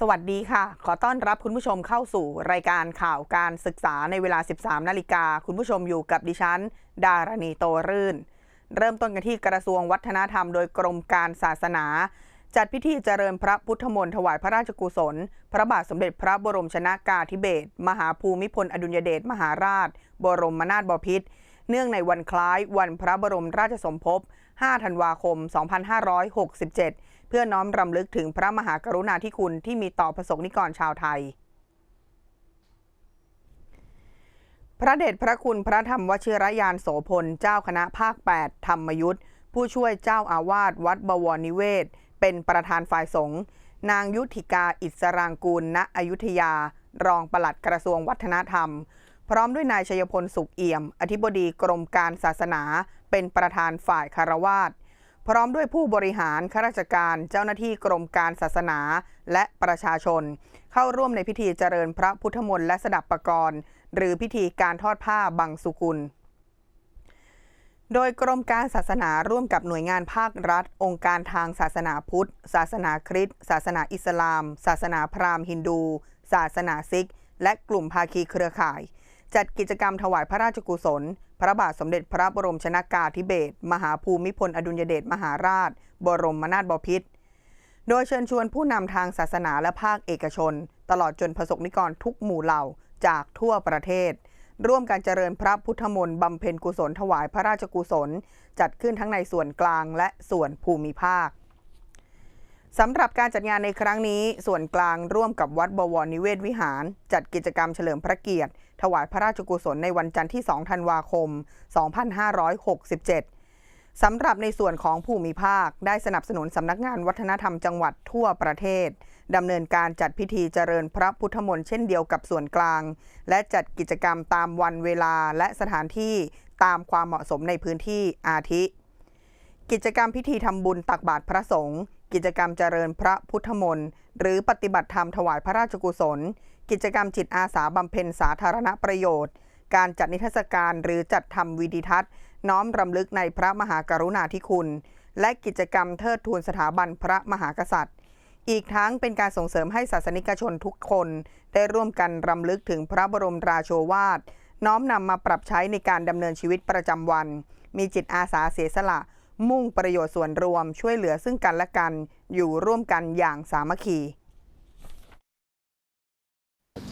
สวัสดีค่ะ ขอต้อนรับคุณผู้ชมเข้าสู่รายการข่าวการศึกษาในเวลา 13 นาฬิกา คุณผู้ชมอยู่กับดิฉัน ดารณีโตรื่น เริ่มต้นกันที่กระทรวงวัฒนธรรมโดยกรมการศาสนา จัดพิธีเจริญพระพุทธมนต์ถวายพระราชกุศล พระบาทสมเด็จพระบรมชนากาธิเบศรมหาภูมิพลอดุลยเดชมหาราช บรมนาถบพิตรเนื่องในวันคล้ายวันพระบรมราชสมภพ 5 ธันวาคม 2567 เพื่อน้อมรำลึกถึงพระมหากรุณาธิคุณที่มีต่อประสงนิกรชาวไทย พระเดชพระคุณพระธรรมวชิรยานโสพล เจ้าคณะภาค 8 ธรรมยุทธผู้ช่วยเจ้าอาวาสวัดบวรนิเวศ เป็นประธานฝ่ายสงฆ์นางยุทธิกาอิสรางกูล ณอยุธยา รองปลัดกระทรวงวัฒนธรรม พร้อมด้วยนายชัยพลสุขเอี่ยม อธิบดีกรมการศาสนา เป็นประธานฝ่ายคารวาส พร้อมด้วยผู้บริหารข้าราชการเจ้าหน้าที่กรมการศาสนา และประชาชน เข้าร่วมในพิธีเจริญพระพุทธมนต์และสดับประกรณ์ หรือพิธีการทอดผ้าบังสุกุล โดยกรมการศาสนาร่วมกับหน่วยงานภาครัฐ องค์การทางศาสนาพุทธ ศาสนาคริสต์ศาสนาอิสลาม ศาสนาพราหมณ์ฮินดู ศาสนาซิก และกลุ่มภาคีเครือข่าย จัดกิจกรรมถวายพระราชกุศล พระบาทสมเด็จพระบรมชนากาธิเบศรมหาภูมิพลอดุลยเดชมหาราช บรมนาถบพิตรโดยเชิญชวนผู้นำทางศาสนาและภาคเอกชน ตลอดจนประสบนิกรทุกหมู่เหล่าจากทั่วประเทศ ร่วมกันเจริญพระพุทธมนต์บำเพ็ญกุศลถวายพระราชกุศล จัดขึ้นทั้งในส่วนกลางและส่วนภูมิภาค สำหรับการจัดงานในครั้งนี้ ส่วนกลางร่วมกับวัดบวรนิเวศวิหาร จัดกิจกรรมเฉลิมพระเกียรติ ถวายพระราชกุศลในวันจันทร์ที่ 2 ธันวาคม 2567 สำหรับในส่วนของภูมิภาค ได้สนับสนุนสำนักงานวัฒนธรรมจังหวัดทั่วประเทศดำเนินการจัดพิธีเจริญพระพุทธมนต์เช่นเดียวกับส่วนกลาง และจัดกิจกรรมตามวันเวลาและสถานที่ตามความเหมาะสมในพื้นที่อาทิ กิจกรรมพิธีทำบุญตักบาตรพระสงฆ์ กิจกรรมเจริญพระพุทธมนต์หรือปฏิบัติธรรมถวายพระราชกุศล กิจกรรมจิตอาสาบำเพ็ญสาธารณประโยชน์ การจัดนิทรรศการหรือจัดทำวิดีทัศน์ น้อมรำลึกในพระมหากรุณาธิคุณ และกิจกรรมเทิดทูนสถาบันพระมหากษัตริย์ อีกทั้งเป็นการส่งเสริมให้ศาสนิกชนทุกคน ได้ร่วมกันรำลึกถึงพระบรมราโชวาทน้อมนำมาปรับใช้ในการดำเนินชีวิตประจำวัน มีจิตอาสาเสียสละ มุ่งประโยชน์ส่วนรวมช่วยเหลือซึ่งกันและกัน อยู่ร่วมกันอย่างสามัคคี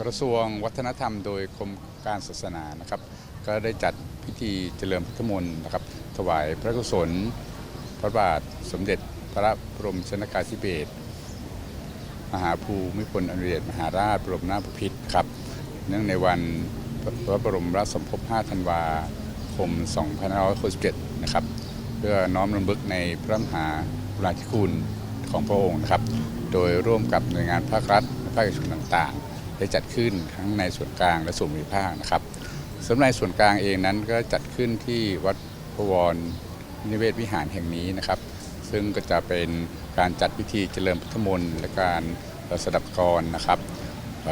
กระทรวงวัฒนธรรมโดยกรมการศาสนานะครับ ก็ได้จัดพิธีเจริญพุทธมนต์นะครับ ถวายพระกุศล พระบาทสมเด็จพระบรมชนกาธิเบศรมหาภูมิพลอดุลยเดชมหาราชบรมนาถบพิตรครับ เนื่องในวันพระบรมราชสมภพ 5 ธันวาคม 2567 นะครับ พื่อน้อมรำลึกในพระมหาราธิคุณของพระองค์นะครับ โดยร่วมกับหน่วยงานภาครัฐภาคเอกชนต่างๆ ได้จัดขึ้นทั้งในส่วนกลางและส่วนภูมิภาคนะครับสำหรับในส่วนกลางเองนั้นก็จัดขึ้นที่วัดพระวรนิเวศวิหารแห่งนี้นะครับ ซึ่งก็จะเป็นการจัดพิธีเจริญพุทธมนต์และการสดับกรนะครับ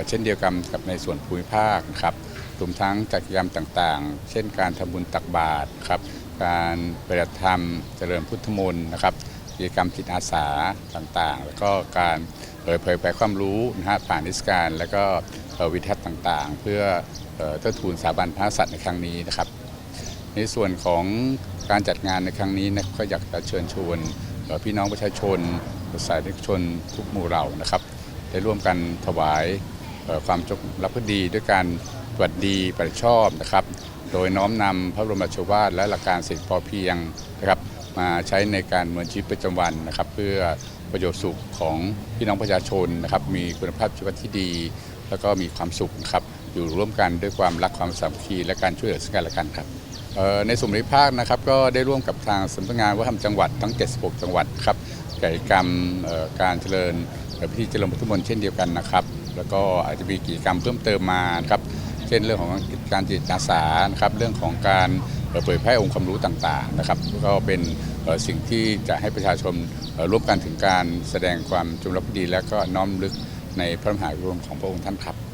เช่นเดียวกันกับในส่วนภูมิภาคนะครับรวมทั้งจัดกิจกรรมต่างๆ เช่นการทำบุญตักบาตรครับ การปฏิบัติธรรม เจริญพุทธมนต์นะครับกิจกรรมจิตอาสาต่างๆ แล้วก็การเผยเผยแผ่ความรู้นะฮะผ่านนิทรรศการ แล้วก็วิทัศน์ต่างๆ เพื่อเทิดทูนสถาบันพระกษัตริย์ในครั้งนี้นะครับ ในส่วนของการจัดงานในครั้งนี้นะก็อยากจะเชิญชวนพี่น้องประชาชนสายนิชนทุกหมู่เหล่านะครับ ได้ร่วมกันถวายความจงรักภักดีด้วยการปฏิบัติดีปฏิชอบนะครับ โดยน้อมนำพระบรมราชวาทและหลักการเศรษฐพอเพียงนะครับมาใช้ในการเมืองชีวิตประจำวันนะครับ เพื่อประโยชน์สุขของพี่น้องประชาชนนะครับ มีคุณภาพชีวิตที่ดี แล้วก็มีความสุขนะครับอยู่ร่วมกันด้วยความรักความสามัคคีและการช่วยเหลือซึ่งกันและกันครับในส่วนภูมิภาคนะครับก็ได้ร่วมกับทางสำนักงานวัฒนธรรมจังหวัดทั้ง 76 จังหวัดครับกิจกรรมการเจริญพิธีเจริญพุทธมนต์เช่นเดียวกันนะครับ แล้วก็อาจจะมีกิจกรรมเพิ่มเติมมาครับ ช่นเรื่องของการจิตอาสานะครับเรื่องของการเอ่อเผยแพร่องค์ความรู้ต่างๆนะครับก็เป็นสิ่งที่จะให้ประชาชนร่วมกันถึงการแสดงความจงรักภักดี และก็น้อมลึกในพระมหากรุณาธิคุณของพระองค์ท่านครับ